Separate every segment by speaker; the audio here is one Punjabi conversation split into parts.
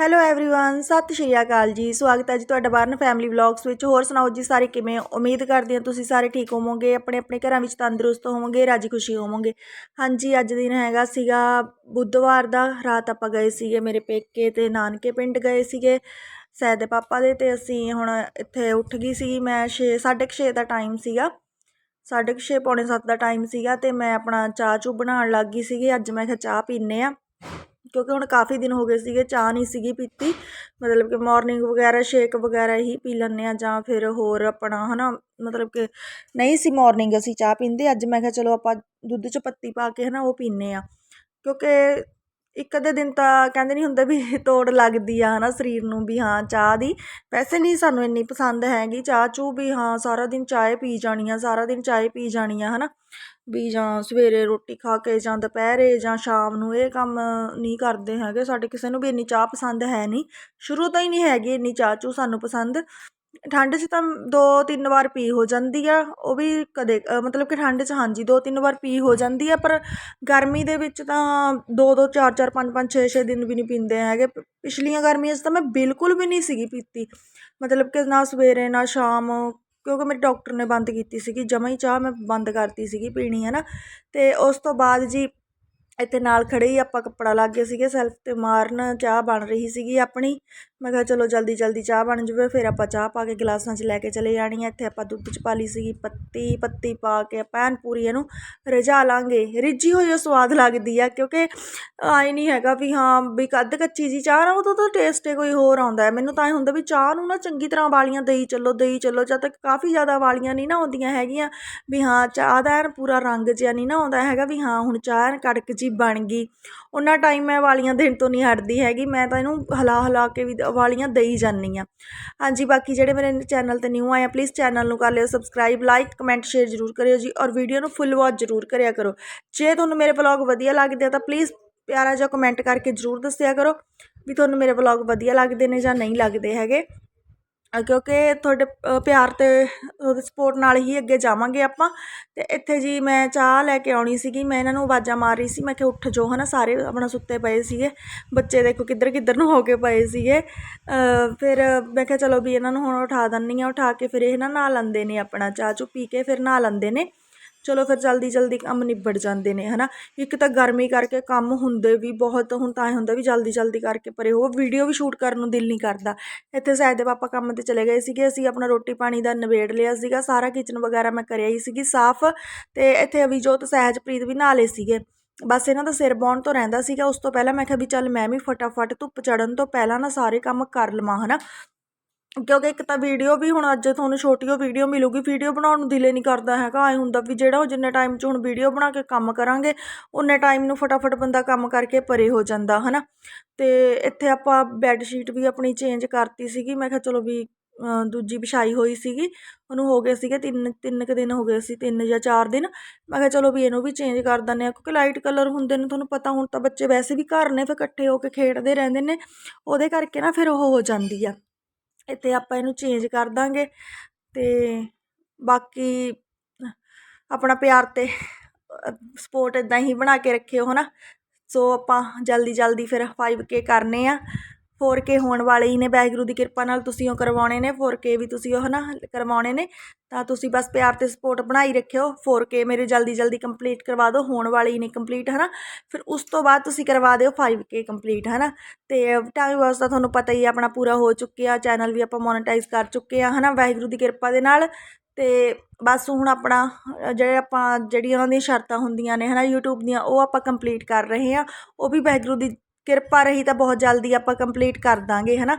Speaker 1: ਹੈਲੋ एवरीवन ਸਤਿ ਸ਼੍ਰੀ ਅਕਾਲ ਜੀ ਸਵਾਗਤ ਹੈ ਜੀ ਤੁਹਾਡਾ ਬਾਰਨ ਫੈਮਿਲੀ ਵਲੌਗਸ ਵਿੱਚ ਹੋਰ ਸੁਣਾਓ ਜੀ ਸਾਰੇ ਕਿਵੇਂ ਹੋ? ਉਮੀਦ ਕਰਦੀ ਹਾਂ ਤੁਸੀਂ ਸਾਰੇ ਠੀਕ ਹੋਵੋਗੇ ਆਪਣੇ ਆਪਣੇ ਘਰਾਂ ਵਿੱਚ ਤੰਦਰੁਸਤ ਹੋਵੋਗੇ ਰਾਜੀ ਖੁਸ਼ੀ ਹੋਵੋਗੇ ਹਾਂਜੀ ਅੱਜ ਦਿਨ ਹੈਗਾ ਸੀਗਾ ਬੁੱਧਵਾਰ ਦਾ ਰਾਤ ਆਪਾਂ ਗਏ ਸੀਗੇ ਮੇਰੇ ਪੇਕੇ ਤੇ ਨਾਨਕੇ ਪਿੰਡ ਗਏ ਸੀਗੇ ਸੈਦ ਦੇ ਪਾਪਾ ਦੇ ਤੇ ਅਸੀਂ ਹੁਣ ਇੱਥੇ ਉੱਠ ਗਈ ਸੀ ਮੈਂ 6 6:30 ਦਾ ਟਾਈਮ ਸੀਗਾ ਸਾਢੇ ਕੁ ਛੇ ਪੌਣੇ ਸੱਤ ਦਾ ਟਾਈਮ ਸੀਗਾ ਤੇ ਮੈਂ ਆਪਣਾ ਚਾਹ ਚੂ ਬਣਾਉਣ ਲੱਗ ਗਈ ਸੀਗੀ ਅੱਜ ਮੈਂ ਕਿਹਾ ਚਾਹ ਪੀਨੇ ਆ ਕਿਉਂਕਿ ਹੁਣ ਕਾਫੀ ਦਿਨ ਹੋ ਗਏ ਸੀਗੇ, ਚਾਹ ਨਹੀਂ ਸੀਗੀ ਪੀਤੀ। ਮਤਲਬ ਕਿ ਮੋਰਨਿੰਗ ਵਗੈਰਾ ਸ਼ੇਕ ਵਗੈਰਾ ਹੀ ਪੀ ਲੈਂਦੇ ਆ ਜਾਂ ਫਿਰ ਹੋਰ ਆਪਣਾ, ਹਨਾ, ਮਤਲਬ ਕਿ ਨਹੀਂ ਸੀ ਮੋਰਨਿੰਗ ਅਸੀਂ ਚਾਹ ਪੀਂਦੇ, ਅੱਜ ਮੈਂ ਕਿਹਾ ਚਲੋ ਆਪਾਂ ਦੁੱਧ 'ਚ ਪੱਤੀ ਪਾ ਕੇ, ਹਨਾ, ਉਹ ਪੀਂਦੇ ਆ ਕਿਉਂਕਿ ਇੱਕ ਅੱਧੇ ਦਿਨ ਤਾਂ ਕਹਿੰਦੇ ਨਹੀਂ ਹੁੰਦੇ ਵੀ ਤੋੜ ਲੱਗਦੀ ਆ, ਹਨਾ, ਸਰੀਰ ਨੂੰ ਵੀ, ਹਾਂ, ਚਾਹ ਦੀ। ਵੈਸੇ ਨਹੀਂ ਸਾਨੂੰ ਇੰਨੀ ਪਸੰਦ ਹੈਗੀ, ਚਾਹ ਚੂ ਵੀ, ਹਾਂ, ਸਾਰਾ ਦਿਨ ਚਾਹ ਪੀ ਜਾਣੀ ਆ, ਸਾਰਾ ਦਿਨ ਚਾਹ ਪੀ ਜਾਣੀ ਆ, ਹਨਾ। ਵੀ ਜਾਂ ਸਵੇਰੇ ਰੋਟੀ ਖਾ ਕੇ ਜਾਂ ਦੁਪਹਿਰੇ ਜਾਂ ਸ਼ਾਮ ਨੂੰ ਇਹ ਕੰਮ ਨਹੀਂ ਕਰਦੇ ਹੈਗੇ। ਸਾਡੇ ਕਿਸੇ ਨੂੰ ਵੀ ਇੰਨੀ ਚਾਹ ਪਸੰਦ ਹੈ ਨਹੀਂ। ਸ਼ੁਰੂ ਤੋਂ ਹੀ ਨਹੀਂ ਹੈਗੀ ਇੰਨੀ ਚਾਹ ਚੂਹ ਸਾਨੂੰ ਪਸੰਦ। ਠੰਡ 'ਚ ਤਾਂ ਦੋ ਤਿੰਨ ਵਾਰ ਪੀ ਹੋ ਜਾਂਦੀ ਆ। ਉਹ ਵੀ ਕਦੇ ਮਤਲਬ ਕਿ ਠੰਡ 'ਚ ਹਾਂਜੀ ਦੋ ਤਿੰਨ ਵਾਰ ਪੀ ਹੋ ਜਾਂਦੀ ਆ, ਪਰ ਗਰਮੀ ਦੇ ਵਿੱਚ ਤਾਂ ਦੋ ਦੋ ਚਾਰ ਚਾਰ ਪੰਜ ਪੰਜ ਛੇ ਛੇ ਦਿਨ ਵੀ ਨਹੀਂ ਪੀਂਦੇ ਹੈਗੇ। ਪਿਛਲੀਆਂ ਗਰਮੀਆਂ 'ਚ ਤਾਂ ਮੈਂ ਬਿਲਕੁਲ ਵੀ ਨਹੀਂ ਸੀਗੀ ਪੀਤੀ। ਮਤਲਬ ਕਿ ਨਾ ਸਵੇਰੇ, ਨਾ ਸ਼ਾਮ ਕਿਉਂਕਿ ਮੇਰੇ ਡਾਕਟਰ ਨੇ ਬੰਦ ਕੀਤੀ ਸੀਗੀ, ਜਮਾਂ ਹੀ ਚਾਹ ਮੈਂ ਬੰਦ ਕਰਤੀ ਸੀਗੀ ਪੀਣੀ ਹੈ ਨਾ ਅਤੇ ਉਸ ਤੋਂ ਬਾਅਦ ਜੀ ਇੱਥੇ ਨਾਲ ਖੜ੍ਹੇ ਹੀ ਆਪਾਂ ਕੱਪੜਾ ਲੱਗ ਗਏ ਸੀਗੇ ਸੈਲਫ ਤੇ ਮਾਰਨ ਚਾਹ ਬਣ ਰਹੀ ਸੀਗੀ ਆਪਣੀ। ਮੈਂ ਕਿਹਾ ਚਲੋ ਜਲਦੀ ਜਲਦੀ ਚਾਹ ਬਣ ਜਾਵੇ, ਫਿਰ ਆਪਾਂ ਚਾਹ ਪਾ ਕੇ ਗਲਾਸਾਂ 'ਚ ਲੈ ਕੇ ਚਲੇ ਜਾਣੀ ਹੈ ਇੱਥੇ ਆਪਾਂ ਦੁੱਧ 'ਚ ਪਾ ਲਈ ਸੀਗੀ, ਪੱਤੀ ਪੱਤੀ ਪਾ ਕੇ ਆਪਾਂ ਐਨ ਪੂਰੀ ਇਹਨੂੰ ਰਝਾ ਲਾਂਗੇ। ਰਿੱਝੀ ਹੋਈ ਉਹ ਸਵਾਦ ਲੱਗਦੀ ਆ, ਕਿਉਂਕਿ ਆਈ ਨਹੀਂ ਹੈਗਾ ਵੀ ਹਾਂ ਵੀ ਕੱਦ ਕੱਚੀ ਜੀ ਚਾਹ ਨਾ ਉਹਦਾ ਤਾਂ ਟੇਸਟ ਕੋਈ ਹੋਰ ਆਉਂਦਾ ਹੈ। ਮੈਨੂੰ ਤਾਂ ਇਹ ਹੁੰਦਾ ਵੀ ਚਾਹ ਨੂੰ ਨਾ ਚੰਗੀ ਤਰ੍ਹਾਂ ਵਾਲੀਆਂ ਦੇਈ ਚੱਲੋ ਦੇਈ ਚੱਲੋ, ਜਦ ਤੱਕ ਕਾਫੀ ਜ਼ਿਆਦਾ ਵਾਲੀਆਂ ਨਹੀਂ ਨਾ ਆਉਂਦੀਆਂ ਹੈਗੀਆਂ, ਵੀ ਹਾਂ ਚਾਹ ਦਾ ਐਨ ਪੂਰਾ ਰੰਗ ਜਿਹਾ ਨਹੀਂ ਨਾ ਆਉਂਦਾ ਹੈਗਾ ਵੀ ਹਾਂ ਹੁਣ ਚਾਹ ਐਨ ਕੜਕ ਜੀ ਬਣ ਗਈ। ਉਹਨਾਂ ਟਾਈਮ ਮੈਂ ਵਾਲੀਆਂ ਦੇਣ ਤੋਂ ਨਹੀਂ ਹਟਦੀ ਹੈਗੀ, ਮੈਂ ਤਾਂ ਇਹਨੂੰ ਹਿਲਾ ਹਿਲਾ ਕੇ ਵੀ ਵਾਲੀਆਂ ਦੇਈ ਜਾਂਦੀ ਹਾਂ। ਹਾਂਜੀ, ਬਾਕੀ ਜਿਹੜੇ ਮੇਰੇ ਚੈਨਲ ਤੇ ਨਿਊ ਆਏ ਆ ਪਲੀਜ਼ ਚੈਨਲ ਨੂੰ ਕਰ ਲਿਓ ਸਬਸਕ੍ਰਾਈਬ ਲਾਈਕ ਕਮੈਂਟ ਸ਼ੇਅਰ ਜ਼ਰੂਰ ਕਰਿਓ ਜੀ ਔਰ ਵੀਡੀਓ ਨੂੰ ਫੁੱਲ ਵਾਚ ਜ਼ਰੂਰ ਕਰਿਆ ਕਰੋ। ਜੇ ਤੁਹਾਨੂੰ ਮੇਰੇ ਵਲੌਗ ਵਧੀਆ ਲੱਗਦੇ ਆ ਤਾਂ ਪਲੀਜ਼ ਪਿਆਰਾ ਜਿਹਾ ਕਮੈਂਟ ਕਰਕੇ ਜ਼ਰੂਰ ਦੱਸਿਆ ਕਰੋ ਵੀ ਤੁਹਾਨੂੰ ਮੇਰੇ ਵਲੌਗ ਵਧੀਆ ਲੱਗਦੇ ਨੇ ਜਾਂ ਨਹੀਂ ਲੱਗਦੇ ਹੈਗੇ। ਕਿਉਂਕਿ ਤੁਹਾਡੇ ਪਿਆਰ ਅਤੇ ਉਹਦੇ ਸਪੋਰਟ ਨਾਲ ਹੀ ਅੱਗੇ ਜਾਵਾਂਗੇ ਆਪਾਂ। ਅਤੇ ਇੱਥੇ ਜੀ ਮੈਂ ਚਾਹ ਲੈ ਕੇ ਆਉਣੀ ਸੀਗੀ, ਮੈਂ ਇਹਨਾਂ ਨੂੰ ਆਵਾਜ਼ਾਂ ਮਾਰ ਰਹੀ ਸੀ, ਮੈਂ ਕਿਹਾ ਉੱਠ ਜੋ ਹੈ ਨਾ ਸਾਰੇ ਆਪਣਾ ਸੁੱਤੇ ਪਏ ਸੀਗੇ, ਬੱਚੇ ਦੇਖੋ ਕਿੱਧਰ ਕਿੱਧਰ ਨੂੰ ਹੋ ਕੇ ਪਏ ਸੀਗੇ। ਫਿਰ ਮੈਂ ਕਿਹਾ ਚਲੋ ਵੀ ਇਹਨਾਂ ਨੂੰ ਹੁਣ ਉਠਾ ਦਿੰਦੀ ਹਾਂ, ਉਠਾ ਕੇ ਫਿਰ ਇਹ ਨਾ ਨਹਾ ਲੈਂਦੇ ਨੇ ਆਪਣਾ, ਚਾਹ ਚੂ ਪੀ ਕੇ ਫਿਰ ਨਹਾ ਲੈਂਦੇ ਨੇ। ਚਲੋ ਫਿਰ ਜਲਦੀ ਜਲਦੀ ਕੰਮ ਨਿਬੜ ਜਾਂਦੇ ਨੇ, ਹਨਾ? ਇੱਕ ਤਾਂ ਗਰਮੀ ਕਰਕੇ ਕੰਮ ਹੁੰਦੇ ਵੀ ਬਹੁਤ, ਹੁਣ ਤਾਂ ਇਹ ਹੁੰਦਾ ਵੀ ਜਲਦੀ ਜਲਦੀ ਕਰਕੇ ਪਰੇ ਉਹ ਵੀਡੀਓ ਵੀ ਸ਼ੂਟ ਕਰਨ ਨੂੰ ਦਿਲ ਨਹੀਂ ਕਰਦਾ। ਇੱਥੇ ਸਾਇਦ ਦੇ ਪਾਪਾ ਕੰਮ ਤੇ ਚਲੇ ਗਏ ਸੀਗੇ, ਅਸੀਂ ਆਪਣਾ ਰੋਟੀ ਪਾਣੀ ਦਾ ਨਿਬੇੜ ਲਿਆ ਸੀਗਾ, ਸਾਰਾ ਕਿਚਨ ਵਗੈਰਾ ਮੈਂ ਕਰਿਆ ਹੀ ਸੀਗੀ ਸਾਫ਼, ਤੇ ਇੱਥੇ ਅਵਿਜੋਤ ਸਹਿਜਪ੍ਰੀਤ ਵੀ ਨਹਾ ਲਏ ਸੀਗੇ। ਬਸ ਇਹਨਾਂ ਦਾ ਸਿਰ ਬੌਣ ਤੋਂ ਰਹਿੰਦਾ ਸੀਗਾ, ਉਸ ਤੋਂ ਪਹਿਲਾਂ ਮੈਂ ਕਿਹਾ ਵੀ ਚੱਲ ਮੈਂ ਵੀ ਫਟਾਫਟ ਧੁੱਪ ਚੜਨ ਤੋਂ ਪਹਿਲਾਂ ਨਾ ਸਾਰੇ ਕੰਮ ਕਰ ਲਵਾਂ, ਹਨਾ? ਕਿਉਂਕਿ ਇੱਕ ਤਾਂ ਵੀਡੀਓ ਵੀ ਹੁਣ ਅੱਜ ਤੁਹਾਨੂੰ ਛੋਟੀ ਉਹ ਵੀਡੀਓ ਮਿਲੂਗੀ ਵੀਡੀਓ ਬਣਾਉਣ ਨੂੰ ਦਿਲ ਹੀ ਨਹੀਂ ਕਰਦਾ ਹੈਗਾ। ਐ ਹੁੰਦਾ ਵੀ ਜਿਹੜਾ ਉਹ ਜਿੰਨੇ ਟਾਈਮ 'ਚ ਹੁਣ ਵੀਡੀਓ ਬਣਾ ਕੇ ਕੰਮ ਕਰਾਂਗੇ ਉਨੇ ਟਾਈਮ ਨੂੰ ਫਟਾਫਟ ਬੰਦਾ ਕੰਮ ਕਰਕੇ ਪਰੇ ਹੋ ਜਾਂਦਾ ਹੈ ਨਾ ਅਤੇ ਇੱਥੇ ਆਪਾਂ ਬੈੱਡ ਸ਼ੀਟ ਵੀ ਆਪਣੀ ਚੇਂਜ ਕਰਤੀ ਸੀਗੀ। ਮੈਂ ਕਿਹਾ ਚਲੋ ਵੀ ਦੂਜੀ ਵਿਛਾਈ ਹੋਈ ਸੀਗੀ। ਉਹਨੂੰ ਹੋ ਗਏ ਸੀਗੇ ਤਿੰਨ ਤਿੰਨ ਕੁ ਦਿਨ ਹੋ ਗਏ ਸੀ, ਤਿੰਨ ਜਾਂ ਚਾਰ ਦਿਨ। ਮੈਂ ਕਿਹਾ ਚਲੋ ਵੀ ਇਹਨੂੰ ਵੀ ਚੇਂਜ ਕਰ ਦਿੰਦੇ ਹਾਂ, ਕਿਉਂਕਿ ਲਾਈਟ ਕਲਰ ਹੁੰਦੇ ਨੇ ਤੁਹਾਨੂੰ ਪਤਾ, ਹੁਣ ਤਾਂ ਬੱਚੇ ਵੈਸੇ ਵੀ ਘਰ ਨੇ, ਫਿਰ ਇਕੱਠੇ ਹੋ ਕੇ ਖੇਡਦੇ ਰਹਿੰਦੇ ਨੇ। ਉਹਦੇ ਕਰਕੇ ਨਾ ਫਿਰ ਉਹ ਹੋ ਜਾਂਦੀ ਆ। ਇੱਥੇ ਆਪਾਂ ਇਹਨੂੰ ਚੇਂਜ ਕਰ ਦਾਂਗੇ ਅਤੇ ਬਾਕੀ ਆਪਣਾ ਪਿਆਰ ਤੇ ਸਪੋਰਟ ਇੱਦਾਂ ਹੀ ਬਣਾ ਕੇ ਰੱਖਿਓ ਹੈ ਨਾ ਸੋ ਆਪਾਂ ਜਲਦੀ ਜਲਦੀ ਫਿਰ 5K ਕਰਨੇ ਆ। ਫੋਰ ਕੇ ਹੋਣ ਵਾਲੇ ਹੀ ਨੇ, ਵਾਹਿਗੁਰੂ ਦੀ ਕਿਰਪਾ ਨਾਲ ਤੁਸੀਂ ਉਹ ਕਰਵਾਉਣੇ ਨੇ, ਫੋਰ ਕੇ ਵੀ ਤੁਸੀਂ ਉਹ ਹਨਾ ਕਰਵਾਉਣੇ ਨੇ, ਤਾਂ ਤੁਸੀਂ ਬਸ ਪਿਆਰ ਤੇ ਸਪੋਰਟ ਬਣਾਈ ਰੱਖਿਓ, ਫੋਰ ਕੇ ਮੇਰੇ ਜਲਦੀ ਜਲਦੀ ਕੰਪਲੀਟ ਕਰਵਾ ਦਿਓ, ਹੋਣ ਵਾਲੇ ਹੀ ਨੇ ਕੰਪਲੀਟ, ਹਨਾ, ਫਿਰ ਉਸ ਤੋਂ ਬਾਅਦ ਤੁਸੀਂ ਕਰਵਾ ਦਿਓ 5K ਕੰਪਲੀਟ, ਹਨਾ, ਤੇ ਟਾਈਮ ਵਾਸ ਤਾਂ ਤੁਹਾਨੂੰ ਪਤਾ ਹੀ ਆਪਣਾ ਪੂਰਾ ਹੋ ਚੁੱਕਿਆ, ਚੈਨਲ ਵੀ ਆਪਾਂ ਮੋਨੇਟਾਈਜ਼ ਕਰ ਚੁੱਕੇ ਆ, ਹਨਾ, ਵਾਹਿਗੁਰੂ ਦੀ ਕਿਰਪਾ ਦੇ ਨਾਲ, ਤੇ ਬਸ ਹੁਣ ਆਪਣਾ, ਜਿਹੜੇ ਆਪਾਂ, ਜਿਹੜੀਆਂ ਉਹਨਾਂ ਦੀਆਂ ਸ਼ਰਤਾਂ ਹੁੰਦੀਆਂ ਨੇ, ਹਨਾ, YouTube ਦੀਆਂ, ਉਹ ਆਪਾਂ ਕੰਪਲੀਟ ਕਰ ਰਹੇ ਆ, ਉਹ ਵੀ ਵਾਹਿਗੁਰੂ ਦੀ ਕਿਰਪਾ ਰਹੀ ਤਾਂ ਬਹੁਤ ਜਲਦੀ ਆਪਾਂ ਕੰਪਲੀਟ ਕਰ ਦਾਂਗੇ ਹੈ ਨਾ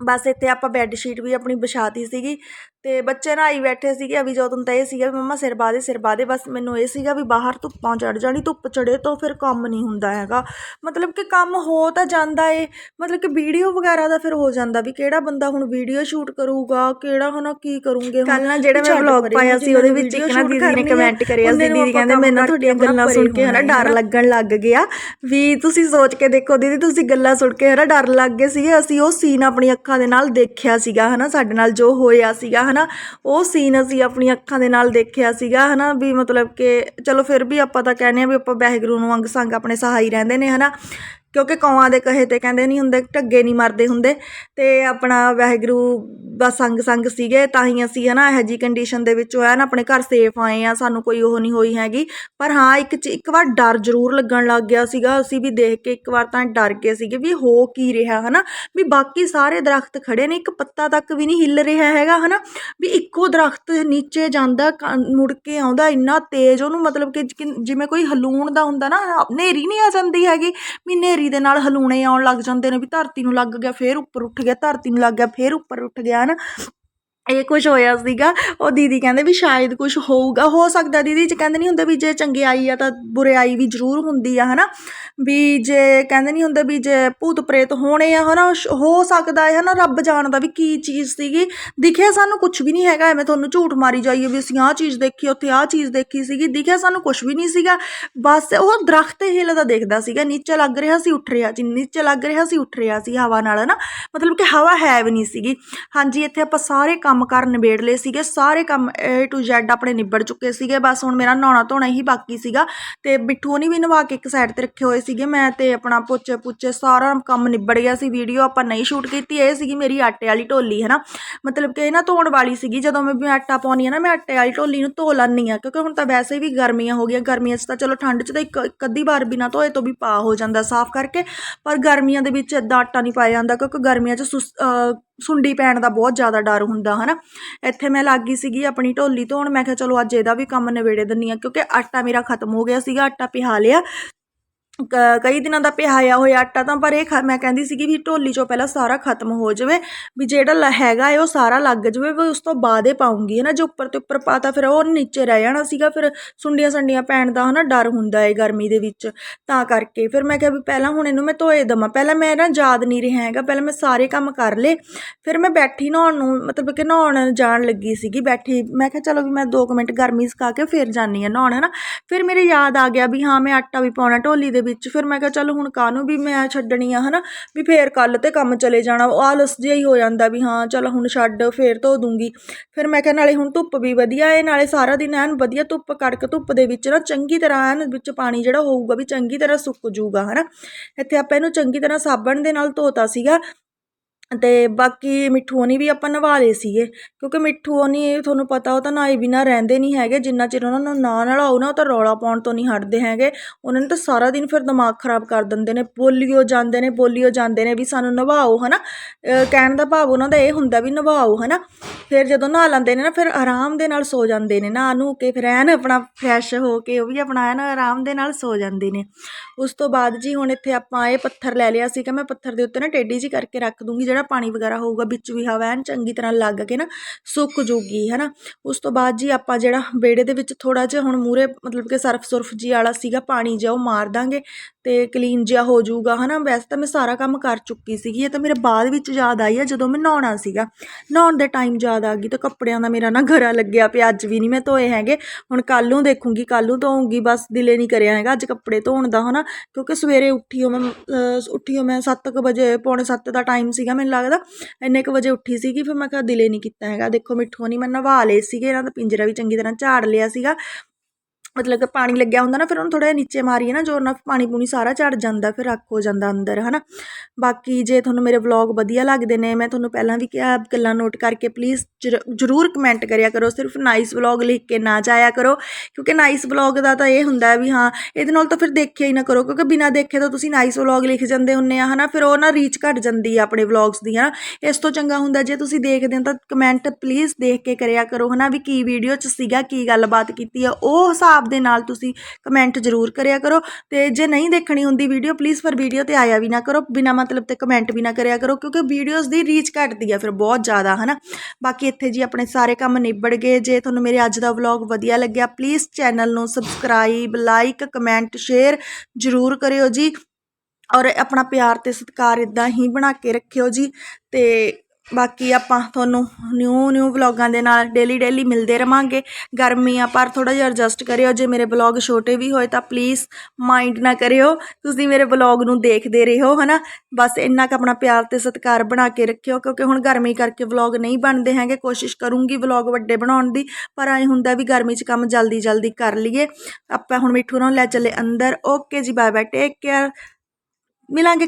Speaker 1: ਬਸ ਇੱਥੇ ਆਪਾਂ ਬੈੱਡ ਸ਼ੀਟ ਵੀ ਆਪਣੀ ਵਿਛਾਤੀ ਸੀਗੀ। ਤੇ ਬੱਚੇ ਨਹਾਈ ਬੈਠੇ ਸੀਗੇ ਅਭੀ ਜਦੋਂ ਤਾਂ ਇਹ ਸੀਗਾ ਵੀ ਮੰਮਾ ਸਿਰ ਬਾਦੇ ਸਿਰ ਬਾਦੇ ਬਸ ਮੈਨੂੰ ਇਹ ਸੀਗਾ ਵੀ ਬਾਹਰ ਧੁੱਪਾਂ ਚੜ ਜਾਣੀ ਧੁੱਪ ਚੜੇ ਤੋਂ ਫਿਰ ਕੰਮ ਨਹੀਂ ਹੁੰਦਾ ਹੈਗਾ। ਮਤਲਬ ਕਿ ਕੰਮ ਹੋ ਤਾਂ ਜਾਂਦਾ ਏ ਮਤਲਬ ਕਿ ਵੀਡੀਓ ਵਗੈਰਾ ਦਾ ਫਿਰ ਹੋ ਜਾਂਦਾ ਵੀ ਕਿਹੜਾ ਬੰਦਾ ਹੁਣ ਵੀਡੀਓ ਸ਼ੂਟ ਕਰੂਗਾ ਕਿਹੜਾ ਹਨਾ ਕੀ ਕਰੂੰਗੇ
Speaker 2: ਕੱਲ੍ਹ ਨਾ ਜਿਹੜਾ ਮੈਂ vlog ਪਾਇਆ ਸੀ, ਉਹਦੇ ਵਿੱਚ ਇੱਕ ਨਾ ਦੀਦੀ ਨੇ comment ਕਰਿਆ ਸੀ, ਦੀਦੀ ਕਹਿੰਦੇ ਮੈਨੂੰ ਨਾ ਤੁਹਾਡੀਆਂ ਗੱਲਾਂ ਸੁਣ ਕੇ ਹਨਾ ਡਰ
Speaker 1: ਲੱਗਣ ਲੱਗ ਗਿਆ ਵੀ ਤੁਸੀਂ ਸੋਚ ਕੇ ਦੇਖੋ ਦੀਦੀ ਤੁਸੀਂ ਗੱਲਾਂ ਸੁਣ ਕੇ ਹਨਾ ਡਰ ਲੱਗ ਗਏ ਸੀਗੇ ਅਸੀਂ ਉਹ ਸੀਨ ਆਪਣੀ ਅੱਖਾਂ ਦੇ ਨਾਲ ਦੇਖਿਆ ਸੀਗਾ ਹਨਾ ਸਾਡੇ ਨਾਲ ਜੋ ਹੋਇਆ ਸੀਗਾ ਹਨਾ, ਉਹ ਸੀਨ ਅਸੀਂ ਆਪਣੀ ਅੱਖਾਂ ਦੇ ਨਾਲ ਦੇਖਿਆ ਸੀਗਾ, ਹਨਾ, ਵੀ ਮਤਲਬ ਕਿ ਚਲੋ ਫਿਰ ਵੀ ਆਪਾਂ ਤਾਂ ਕਹਿੰਦੇ ਆ ਵੀ ਆਪਾਂ ਵਾਹਿਗੁਰੂ ਨੂੰ ਅੰਗ ਸੰਗ ਆਪਣੇ ਸਹਾਈ ਰਹਿੰਦੇ ਨੇ, ਹਨਾ। ਕਿਉਂਕਿ ਕੌਆਂ ਦੇ ਕਹੇ ਤੇ ਕਹਿੰਦੇ ਨਹੀਂ ਹੁੰਦੇ, ਢੱਗੇ ਨਹੀਂ ਮਰਦੇ ਹੁੰਦੇ। ਅਤੇ ਆਪਣਾ ਵਾਹਿਗੁਰੂ ਦਾ ਸੰਗ ਸੰਗ ਸੀਗੇ, ਤਾਂ ਹੀ ਅਸੀਂ ਹੈ ਨਾ ਇਹੋ ਜਿਹੀ ਕੰਡੀਸ਼ਨ ਦੇ ਵਿੱਚੋਂ ਨਾ, ਆਪਣੇ ਘਰ ਸੇਫ ਆਏ ਹਾਂ, ਸਾਨੂੰ ਕੋਈ ਉਹ ਨਹੀਂ ਹੋਈ ਹੈਗੀ। ਪਰ ਹਾਂ, ਇੱਕ ਚ, ਇੱਕ ਵਾਰ ਡਰ ਜ਼ਰੂਰ ਲੱਗਣ ਲੱਗ ਗਿਆ ਸੀਗਾ, ਅਸੀਂ ਵੀ ਦੇਖ ਕੇ ਇੱਕ ਵਾਰ ਤਾਂ ਡਰ ਗਏ ਸੀਗੇ ਵੀ ਹੋ ਕੀ ਰਿਹਾ ਹੈ ਨਾ ਵੀ ਬਾਕੀ ਸਾਰੇ ਦਰਖਤ ਖੜੇ ਨੇ, ਇੱਕ ਪੱਤਾ ਤੱਕ ਵੀ ਨਹੀਂ ਹਿੱਲ ਰਿਹਾ ਹੈਗਾ ਹੈ ਨਾ ਵੀ ਇੱਕੋ ਦਰਖਤ ਨੀਚੇ ਜਾਂਦਾ, ਕ- ਮੁੜ ਕੇ ਆਉਂਦਾ, ਇੰਨਾ ਤੇਜ਼ ਉਹਨੂੰ ਮਤਲਬ ਕਿ ਜਿਵੇਂ ਕੋਈ ਹਲੂਣ ਦਾ ਹੁੰਦਾ ਨਾ, ਹਨੇਰੀ ਨਹੀਂ ਆ ਜਾਂਦੀ ਹੈਗੀ, ਵੀ ਹਨੇਰੀ ਦੇ ਨਾਲ ਹਲੂਣੇ ਆਉਣ ਲੱਗ ਜਾਂਦੇ ਨੇ ਵੀ ਧਰਤੀ ਨੂੰ ਲੱਗ ਗਿਆ, ਫੇਰ ਉੱਪਰ ਉੱਠ ਗਿਆ, ਧਰਤੀ ਨੂੰ ਲੱਗ ਗਿਆ, ਫੇਰ ਉੱਪਰ ਉੱਠ ਗਿਆ, ਹਨਾ? ਇਹ ਕੁਝ ਹੋਇਆ ਸੀਗਾ। ਉਹ ਦੀਦੀ ਕਹਿੰਦੇ ਵੀ ਸ਼ਾਇਦ ਕੁਝ ਹੋਊਗਾ। ਹੋ ਸਕਦਾ ਦੀਦੀ, ਜੇ ਕਹਿੰਦੇ ਨਹੀਂ ਹੁੰਦੇ ਵੀ ਜੇ ਚੰਗਿਆਈ ਆ ਤਾਂ ਬੁਰਿਆਈ ਵੀ ਜ਼ਰੂਰ ਹੁੰਦੀ ਆ, ਹਨਾ? ਵੀ ਜੇ ਕਹਿੰਦੇ ਨਹੀਂ ਹੁੰਦੇ ਵੀ ਜੇ ਭੂਤ ਪ੍ਰੇਤ ਹੋਣੇ ਆ, ਹਨਾ? ਸ਼- ਹੋ ਸਕਦਾ ਹੈ, ਹਨਾ? ਰੱਬ ਜਾਣਦਾ ਵੀ ਕੀ ਚੀਜ਼ ਸੀਗੀ। ਦਿਖਿਆ ਸਾਨੂੰ ਕੁਝ ਵੀ ਨਹੀਂ ਹੈਗਾ। ਐਵੇਂ ਤੁਹਾਨੂੰ ਝੂਠ ਮਾਰੀ ਜਾਈਏ ਵੀ ਅਸੀਂ ਆਹ ਚੀਜ਼ ਦੇਖੀ, ਉੱਥੇ ਆਹ ਚੀਜ਼ ਦੇਖੀ ਸੀਗੀ। ਦਿਖਿਆ ਸਾਨੂੰ ਕੁਝ ਵੀ ਨਹੀਂ ਸੀਗਾ। ਬਸ ਉਹ ਦਰਖਤ ਹਿੱਲਦਾ ਦੇਖਦਾ ਸੀਗਾ। ਨੀਚੇ ਲੱਗ ਰਿਹਾ ਸੀ, ਉੱਠ ਰਿਹਾ ਸੀ। ਨੀਚੇ ਲੱਗ ਰਿਹਾ ਸੀ, ਉੱਠ ਰਿਹਾ ਸੀ ਹਵਾ ਨਾਲ ਨਾ ਮਤਲਬ ਕਿ ਹਵਾ ਹੈ ਵੀ ਨਹੀਂ ਸੀਗੀ। ਹਾਂਜੀ, ਇੱਥੇ ਆਪਾਂ ਸਾਰੇ ਕੰਮ ਕੰਮ ਕਰ ਨਿਬੇੜ ਲਏ ਸੀਗੇ, ਸਾਰੇ ਕੰਮ ਏ ਟੂ Z ਆਪਣੇ ਨਿਬੜ ਚੁੱਕੇ ਸੀਗੇ, ਬਸ ਹੁਣ ਮੇਰਾ ਨਹਾਉਣਾ ਧੋਣਾ ਹੀ ਬਾਕੀ ਸੀਗਾ ਤੇ ਬਿੱਠੂ ਨਹੀਂ ਵੀ ਨਵਾ ਕੇ ਇੱਕ ਸਾਈਡ ਤੇ ਰੱਖੇ ਹੋਏ ਸੀਗੇ, ਮੈਂ ਤੇ ਆਪਣਾ ਪੋਚੇ ਪੁੱਚੇ ਸਾਰਾ ਕੰਮ ਨਿਬੜ ਗਿਆ ਸੀ ਵੀਡੀਓ ਆਪਾਂ ਨਹੀਂ ਸ਼ੂਟ ਕੀਤੀ, ਇਹ ਸੀਗੀ ਮੇਰੀ ਆਟੇ ਵਾਲੀ ਢੋਲੀ ਹੈ ਨਾ ਮਤਲਬ ਕਿ ਇਹ ਨਾ ਧੋਣ ਵਾਲੀ ਸੀਗੀ, ਜਦੋਂ ਮੈਂ ਵੀ ਆਟਾ ਪਾਉਣੀ ਆ ਨਾ, ਮੈਂ ਆਟੇ ਵਾਲੀ ਢੋਲੀ ਨੂੰ ਧੋ ਲੈਂਦੀ ਆ ਕਿਉਂਕਿ ਹੁਣ ਤਾਂ ਵੈਸੇ ਵੀ ਗਰਮੀਆਂ ਹੋ ਗਈਆਂ, ਗਰਮੀਆਂ 'ਚ ਤਾਂ ਚਲੋ ਠੰਡ 'ਚ ਤਾਂ ਇੱਕ ਇੱਕ ਅੱਧੀ ਵਾਰ ਬਿਨਾ ਧੋਏ ਤੋਂ ਵੀ ਪਾ ਹੋ ਜਾਂਦਾ ਸਾਫ਼ ਕਰਕੇ, ਪਰ ਗਰਮੀਆਂ ਦੇ ਵਿੱਚ ਇੱਦਾਂ ਆਟਾ ਨਹੀਂ ਪਾਇਆ ਜਾਂਦਾ, ਕਿਉਂਕਿ ਗਰਮੀਆਂ 'ਚ ਸੁਸ ਸੁੰਡੀ ਪੈਣ ਦਾ ਬਹੁਤ ਜ਼ਿਆਦਾ ਡਰ ਹੁੰਦਾ, ਹਨਾ? ਇੱਥੇ ਮੈਂ ਲੱਗ ਗਈ ਸੀਗੀ ਆਪਣੀ ਢੋਲੀ ਧੋਣ ਮੈਂ ਕਿਹਾ ਚਲੋ ਅੱਜ ਇਹਦਾ ਵੀ ਕੰਮ ਨਿਬੇੜੇ ਦਿੰਨੀ ਆ ਕਿਉਂਕਿ ਆਟਾ ਮੇਰਾ ਖਤਮ ਹੋ ਗਿਆ ਸੀਗਾ, ਆਟਾ ਪਿਹਾ ਲਿਆ। ਕਈ ਦਿਨਾਂ ਦਾ ਪਿਹਾਇਆ ਹੋਇਆ ਆਟਾ ਤਾਂ ਪਰ ਇਹ ਖ- ਮੈਂ ਕਹਿੰਦੀ ਸੀਗੀ ਵੀ ਢੋਲੀ ਚੋਂ ਪਹਿਲਾਂ ਸਾਰਾ ਖਤਮ ਹੋ ਜਾਵੇ, ਵੀ ਜਿਹੜਾ ਲ- ਹੈਗਾ ਹੈ ਉਹ ਸਾਰਾ ਲੱਗ ਜਾਵੇ, ਵੀ ਉਸ ਤੋਂ ਬਾਅਦ ਇਹ ਪਾਉਂਗੀ, ਹੈ ਨਾ, ਜੇ ਉੱਪਰ ਤੇ ਉੱਪਰ ਪਾਤਾ ਫਿਰ ਉਹ ਨੀਚੇ ਰਹਿ ਜਾਣਾ ਸੀਗਾ, ਫਿਰ ਸੁੰਡੀਆਂ ਸੰਡੀਆਂ ਪੈਣ ਦਾ ਹੈ ਨਾ ਡਰ ਹੁੰਦਾ ਹੈ ਗਰਮੀ ਦੇ ਵਿੱਚ, ਤਾਂ ਕਰਕੇ, ਫਿਰ ਮੈਂ ਕਿਹਾ ਵੀ ਪਹਿਲਾਂ ਹੁਣ ਇਹਨੂੰ ਮੈਂ ਧੋਏ ਦਵਾਂ, ਪਹਿਲਾਂ ਮੈਂ ਨਾ ਯਾਦ ਨਹੀਂ ਰਿਹਾ ਹੈਗਾ, ਪਹਿਲਾਂ ਮੈਂ ਸਾਰੇ ਕੰਮ ਕਰ ਲਏ, ਫਿਰ ਮੈਂ ਬੈਠੀ ਨਹਾਉਣ ਨੂੰ, ਮਤਲਬ ਕਿ ਨਹਾਉਣ ਜਾਣ ਲੱਗੀ ਸੀਗੀ ਬੈਠੀ, ਮੈਂ ਕਿਹਾ ਚਲੋ ਵੀ ਮੈਂ 2 ਮਿੰਟ ਗਰਮੀ ਸਕਾ ਕੇ ਫਿਰ ਜਾਨੀ ਆ ਨਹਾਉਣ, ਹੈ ਨਾ, ਫਿਰ ਮੇਰੇ ਯਾਦ ਆ ਗਿਆ ਵੀ ਹਾਂ ਮੈਂ ਆਟਾ ਵੀ ਪਾਉਣਾ, ਢੋਲੀ ਦੇ ਵਿੱਚ। ਫਿਰ ਮੈਂ ਕਿਹਾ, ਚੱਲ ਹੁਣ ਕਾਹਨੂੰ ਵੀ ਮੈਂ ਛੱਡਣੀ ਆ, ਹਨਾ? ਵੀ ਫੇਰ ਕੱਲ ਤੇ ਕੰਮ ਚਲੇ ਜਾਣਾ। ਉਹ ਆਲਸ ਜਿਹਾ ਹੀ ਹੋ ਜਾਂਦਾ ਵੀ ਹਾਂ, ਚੱਲ ਹੁਣ ਛੱਡ, ਫਿਰ ਧੋ ਦੂੰਗੀ। ਫਿਰ ਮੈਂ ਕਿਹਾ, ਨਾਲੇ ਹੁਣ ਧੁੱਪ ਵੀ ਵਧੀਆ ਏ, ਨਾਲੇ ਸਾਰਾ ਦਿਨ ਐਨ ਵਧੀਆ ਧੁੱਪ, ਕੜਕ ਧੁੱਪ ਦੇ ਵਿੱਚ ਨਾ ਚੰਗੀ ਤਰ੍ਹਾਂ ਐਨ ਵਿੱਚ ਪਾਣੀ ਜਿਹੜਾ ਹੋਊਗਾ ਵੀ ਚੰਗੀ ਤਰ੍ਹਾਂ ਸੁੱਕ ਜੂਗਾ, ਹਨਾ? ਇੱਥੇ ਆਪਾਂ ਇਹਨੂੰ ਚੰਗੀ ਤਰ੍ਹਾਂ ਸਾਬਣ ਦੇ ਨਾਲ ਧੋਤਾ ਸੀਗਾ। ਅਤੇ ਬਾਕੀ ਮਿੱਠੂ ਹੋਣੀ ਵੀ ਆਪਾਂ ਨਵਾ ਲਏ ਸੀਗੇ, ਕਿਉਂਕਿ ਮਿੱਠੂ ਹੋਣੀ ਤੁਹਾਨੂੰ ਪਤਾ ਉਹ ਤਾਂ ਨਹਾਏ ਬਿਨਾਂ ਰਹਿੰਦੇ ਨਹੀਂ ਹੈਗੇ, ਜਿੰਨਾ ਚਿਰ ਉਹਨਾਂ ਨੂੰ ਨਾ ਨਲਾਓ ਨਾ ਉਹ ਤਾਂ ਰੌਲਾ ਪਾਉਣ ਤੋਂ ਨਹੀਂ ਹਟਦੇ ਹੈਗੇ, ਉਹਨਾਂ ਨੇ ਤਾਂ ਸਾਰਾ ਦਿਨ ਫਿਰ ਦਿਮਾਗ ਖਰਾਬ ਕਰ ਦਿੰਦੇ ਨੇ, ਬੋਲੀਓ ਜਾਂਦੇ ਨੇ, ਬੋਲੀਓ ਜਾਂਦੇ ਨੇ ਵੀ ਸਾਨੂੰ ਨਵਾਓ ਹੈ ਨਾ ਕਹਿਣ ਦਾ ਭਾਵ ਉਹਨਾਂ ਦਾ ਇਹ ਹੁੰਦਾ ਵੀ ਨਵਾਓ ਨਾ ਫਿਰ ਜਦੋਂ ਨਹਾ ਲੈਂਦੇ ਨੇ ਨਾ, ਫਿਰ ਆਰਾਮ ਦੇ ਨਾਲ ਸੋ ਜਾਂਦੇ ਨੇ, ਨਹਾ ਨੂੰ ਕੇ ਫਿਰ ਐਨ ਆਪਣਾ ਫਰੈਸ਼ ਹੋ ਕੇ ਉਹ ਵੀ ਆਪਣਾ ਐਨ ਆਰਾਮ ਦੇ ਨਾਲ ਸੋ ਜਾਂਦੇ ਨੇ। ਉਸ ਤੋਂ ਬਾਅਦ ਜੀ ਹੁਣ ਇੱਥੇ ਆਪਾਂ ਇਹ ਪੱਥਰ ਲੈ ਲਿਆ ਸੀ, ਕਿ ਮੈਂ ਪੱਥਰ ਦੇ ਉੱਤੇ ਨਾ ਟੇਢੀ ਜੀ ਕਰਕੇ ਰੱਖ ਦੂੰਗੀ, ਜਿਹੜਾ ਪਾਣੀ ਵਗੈਰਾ ਹੋਊਗਾ ਵਿੱਚ ਵੀ ਹਵਾ ਐਨ ਚੰਗੀ ਤਰ੍ਹਾਂ ਲੱਗ ਕੇ ਨਾ ਸੁੱਕ ਜੂਗੀ ਹੈ ਨਾ ਉਸ ਤੋਂ ਬਾਅਦ ਜੀ ਆਪਾਂ ਜਿਹੜਾ ਬੇੜੇ ਦੇ ਵਿੱਚ ਥੋੜਾ ਜਿਹਾ ਹੁਣ ਮੂਰੇ ਮਤਲਬ ਕਿ ਸਰਫ ਸੁਰਫ ਜੀ ਵਾਲਾ ਸੀਗਾ ਪਾਣੀ ਜਿਹਾ ਉਹ ਮਾਰ ਦਾਂਗੇ ਤੇ ਕਲੀਨ ਜਿਹਾ ਹੋ ਜਾਊਗਾ ਹਨਾ? ਵੈਸੇ ਤਾਂ ਮੈਂ ਸਾਰਾ ਕੰਮ ਕਰ ਚੁੱਕੀ ਸੀਗੀ, ਇਹ ਤਾਂ ਮੇਰੇ ਬਾਅਦ ਵਿੱਚ ਯਾਦ ਆਈ ਆ ਜਦੋਂ ਮੈਂ ਨਹਾਉਣਾ ਸੀਗਾ। ਨਹਾਉਣ ਦੇ ਟਾਈਮ ਯਾਦ ਆ ਗਈ ਤਾਂ ਕੱਪੜਿਆਂ ਦਾ ਮੇਰਾ ਨਾ ਗਰਾ ਲੱਗਿਆ ਪਿਆ, ਅੱਜ ਵੀ ਨਹੀਂ ਮੈਂ ਧੋਏ ਹੈਗੇ। ਹੁਣ ਕੱਲ ਨੂੰ ਦੇਖੂੰਗੀ ਕੱਲ ਨੂੰ ਧੋਊਂਗੀ, ਬਸ ਦਿਲੇ ਨਹੀਂ ਕਰਿਆ ਹੈਗਾ ਅੱਜ ਕੱਪੜੇ ਧੋਣ ਦਾ, ਹਨਾ? ਕਿਉਂਕਿ ਸਵੇਰੇ ਉੱਠੀ ਹੋ ਮੈਂ, ਅਹ, ਉੱਠੀ ਹੋ ਮੈਂ 7 ਵਜੇ, ਪੌਣੇ 7 ਦਾ ਟਾਈਮ ਸੀਗਾ ਮੈਨੂੰ ਲੱਗਦਾ ਇੰਨੇ ਕੁ ਵਜੇ ਉੱਠੀ ਸੀਗੀ, ਫਿਰ ਮੈਂ ਕਿਹਾ ਦਿਲੇ ਨਹੀਂ ਕੀਤਾ ਹੈਗਾ। ਦੇਖੋ ਮਿੱਠੂ ਨਹੀਂ ਮੈਂ ਨਵਾ ਲਏ ਸੀਗੇ, ਇਹਨਾਂ ਦਾ ਪਿੰਜਰਾ ਵੀ ਚੰਗੀ ਤਰ੍ਹਾਂ ਝਾੜ ਲਿਆ ਸੀਗਾ। ਮਤਲਬ ਕਿ ਪਾਣੀ ਲੱਗਿਆ ਹੁੰਦਾ ਨਾ, ਫਿਰ ਉਹਨੂੰ ਥੋੜ੍ਹਾ ਜਿਹਾ ਨੀਚੇ ਮਾਰੀਏ ਨਾ ਜ਼ੋਰ ਨਾਲ ਪਾਣੀ ਪੂਣੀ ਸਾਰਾ ਝੜ ਜਾਂਦਾ, ਫਿਰ ਰੱਖ ਹੋ ਜਾਂਦਾ ਅੰਦਰ ਹੈ ਨਾ ਬਾਕੀ ਜੇ ਤੁਹਾਨੂੰ ਮੇਰੇ ਵਲੌਗ ਵਧੀਆ ਲੱਗਦੇ ਨੇ, ਮੈਂ ਤੁਹਾਨੂੰ ਪਹਿਲਾਂ ਵੀ ਕਿਹਾ, ਗੱਲਾਂ ਨੋਟ ਕਰਕੇ ਪਲੀਜ਼ ਜਰੂਰ ਕਮੈਂਟ ਕਰਿਆ ਕਰੋ, ਸਿਰਫ ਨਾਈਸ ਵਲੌਗ ਲਿਖ ਕੇ ਨਾ ਜਾਇਆ ਕਰੋ, ਕਿਉਂਕਿ ਨਾਈਸ ਵਲੌਗ ਦਾ ਤਾਂ ਇਹ ਹੁੰਦਾ ਵੀ ਹਾਂ, ਇਹਦੇ ਨਾਲ ਤਾਂ ਫਿਰ ਦੇਖਿਆ ਹੀ ਨਾ ਕਰੋ, ਕਿਉਂਕਿ ਬਿਨਾਂ ਦੇਖੇ ਤਾਂ ਤੁਸੀਂ ਨਾਈਸ ਵਲੌਗ ਲਿਖ ਜਾਂਦੇ ਹੁੰਨੇ ਆ, ਹਨਾ? ਫਿਰ ਉਹ ਨਾ ਰੀਚ ਘਟ ਜਾਂਦੀ ਆ ਆਪਣੇ ਵਲੌਗਸ ਦੀ, ਹਨਾ? ਇਸ ਤੋਂ ਚੰਗਾ ਹੁੰਦਾ ਜੇ ਤੁਸੀਂ ਦੇਖਦੇ ਹੋ ਤਾਂ ਕਮੈਂਟ ਪਲੀਜ਼ ਦੇਖ ਕੇ ਕਰਿਆ ਕਰੋ, ਹਨਾ? ਵੀ ਕੀ ਵੀਡੀਓ 'ਚ ਸੀਗਾ, ਕੀ ਗੱਲਬਾਤ ਕੀਤੀ ਆ, ਉਹ ਹਿਸਾਬ ਹਿਸਾਬ ਦੇ ਨਾਲ ਤੁਸੀਂ ਕਮੈਂਟ ਜ਼ਰੂਰ ਕਰਿਆ ਕਰੋ ਤੇ ਜੇ ਨਹੀਂ ਦੇਖਣੀ ਹੁੰਦੀ ਵੀਡੀਓ ਪਲੀਜ਼ ਫਿਰ ਵੀਡੀਓ ਤੇ ਆਇਆ ਵੀ ਨਾ ਕਰੋ, ਬਿਨਾ ਮਤਲਬ ਤੇ ਕਮੈਂਟ ਵੀ ਨਾ ਕਰਿਆ ਕਰੋ, ਕਿਉਂਕਿ ਵੀਡੀਓਜ਼ ਦੀ ਰੀਚ ਘਟਦੀ ਆ ਫਿਰ ਬਹੁਤ ਜ਼ਿਆਦਾ, ਹਨਾ? ਬਾਕੀ ਇੱਥੇ ਜੀ ਆਪਣੇ ਸਾਰੇ ਕੰਮ ਨਿਬੜ ਗਏ, ਜੇ ਤੁਹਾਨੂੰ ਮੇਰੇ ਅੱਜ ਦਾ ਵਲੌਗ ਵਧੀਆ ਲੱਗਿਆ ਪਲੀਜ਼ ਚੈਨਲ ਨੂੰ ਸਬਸਕ੍ਰਾਈਬ ਲਾਈਕ ਕਮੈਂਟ ਸ਼ੇਅਰ ਜ਼ਰੂਰ ਕਰਿਓ ਜੀ। ਔਰ ਆਪਣਾ ਪਿਆਰ ਤੇ ਸਤਿਕਾਰ ਇਦਾਂ ਹੀ ਬਣਾ ਕੇ ਰੱਖਿਓ ਜੀ, ਤੇ ਬਾਕੀ ਆਪਾਂ ਤੁਹਾਨੂੰ ਨਿਊ ਨਿਊ ਵਲੌਗਾਂ ਦੇ ਨਾਲ ਡੇਲੀ ਡੇਲੀ ਮਿਲਦੇ ਰਵਾਂਗੇ। ਗਰਮੀ ਆ, ਪਰ ਥੋੜਾ ਜਿਹਾ ਐਡਜਸਟ ਕਰਿਓ। ਜੇ ਮੇਰੇ ਵਲੌਗ ਛੋਟੇ ਵੀ ਹੋਏ ਤਾਂ ਪਲੀਜ਼ ਮਾਈਂਡ ਨਾ ਕਰਿਓ। ਤੁਸੀਂ ਮੇਰੇ ਵਲੌਗ ਨੂੰ ਦੇਖਦੇ ਰਹੋ, ਹਨਾ? ਬਸ ਇੰਨਾ ਕੁ ਆਪਣਾ ਪਿਆਰ ਤੇ ਸਤਿਕਾਰ ਬਣਾ ਕੇ ਰੱਖਿਓ, ਕਿਉਂਕਿ ਹੁਣ ਗਰਮੀ ਕਰਕੇ ਵਲੌਗ ਨਹੀਂ ਬਣਦੇ ਹੈਗੇ। ਕੋਸ਼ਿਸ਼ ਕਰੂੰਗੀ ਵਲੌਗ ਵੱਡੇ ਬਣਾਉਣ ਦੀ, ਪਰ ਐ ਹੁੰਦਾ ਵੀ ਗਰਮੀ 'ਚ ਕੰਮ ਜਲਦੀ ਜਲਦੀ ਕਰ ਲਈਏ। ਆਪਾਂ ਹੁਣ ਮਿੱਠੂ ਨੂੰ ਲੈ ਚੱਲੇ ਅੰਦਰ। ਓਕੇ ਜੀ ਬਾਏ ਬਾਏ ਟੇਕ ਕੇਅਰ ਮਿਲਾਂਗੇ